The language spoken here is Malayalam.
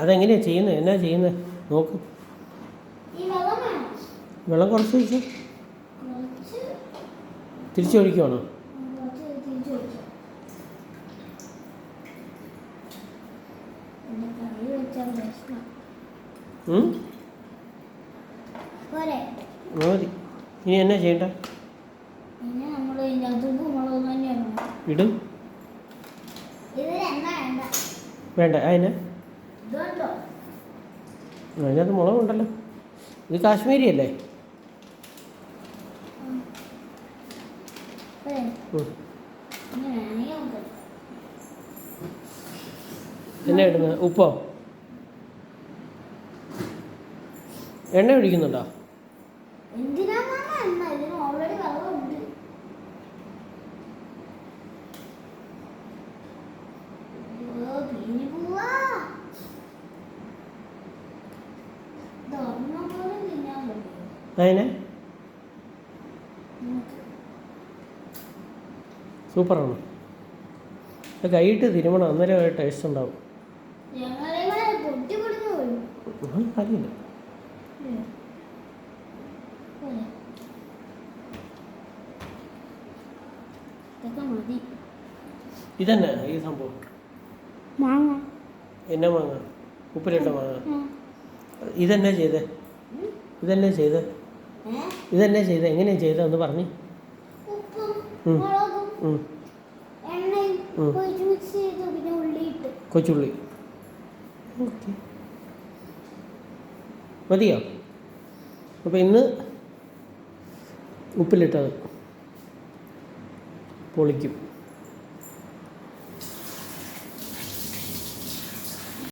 അതെങ്ങനെയാ ചെയ്യുന്നത് എന്നാ ചെയ്യുന്നത് നോക്ക്. വെള്ളം കുറച്ച് വെച്ചു. കുറച്ച്? തിരിച്ചൊഴിക്കുവാണോ? മതി. ഇനി എന്നാ ചെയ്യണ്ട? ഇടും. വേണ്ട? അതിന്? അതിനകത്ത് മുളകുണ്ടല്ലോ ഇത് കാശ്മീരി അല്ലേ? എന്നാ ഇടുന്നത്? ഉപ്പോ? എണ്ണ ഒഴിക്കുന്നുണ്ടോ? അതിന്? സൂപ്പറാണ്. കൈയിട്ട് തിരുമണം അന്നേരം ടേസ്റ്റ് ഉണ്ടാവും. അറിയില്ല ഇതന്നെ ഈ സംഭവം. മാങ്ങ. എന്നാ മാങ്ങ? ഉപ്പിലിട്ട മാങ്ങ? ഇതെന്നെ ചെയ്തേ? ഇതന്നെ ചെയ്തേ? ഇതെന്നാ ചെയ്ത? എങ്ങനെയാ ചെയ്തതെന്ന് ഒന്ന് പറഞ്ഞ്. കൊച്ചുള്ളി. ഓക്കെ. മതിയോ? അപ്പോൾ ഇന്ന് ഉപ്പിലിട്ടത് പൊളിക്കും.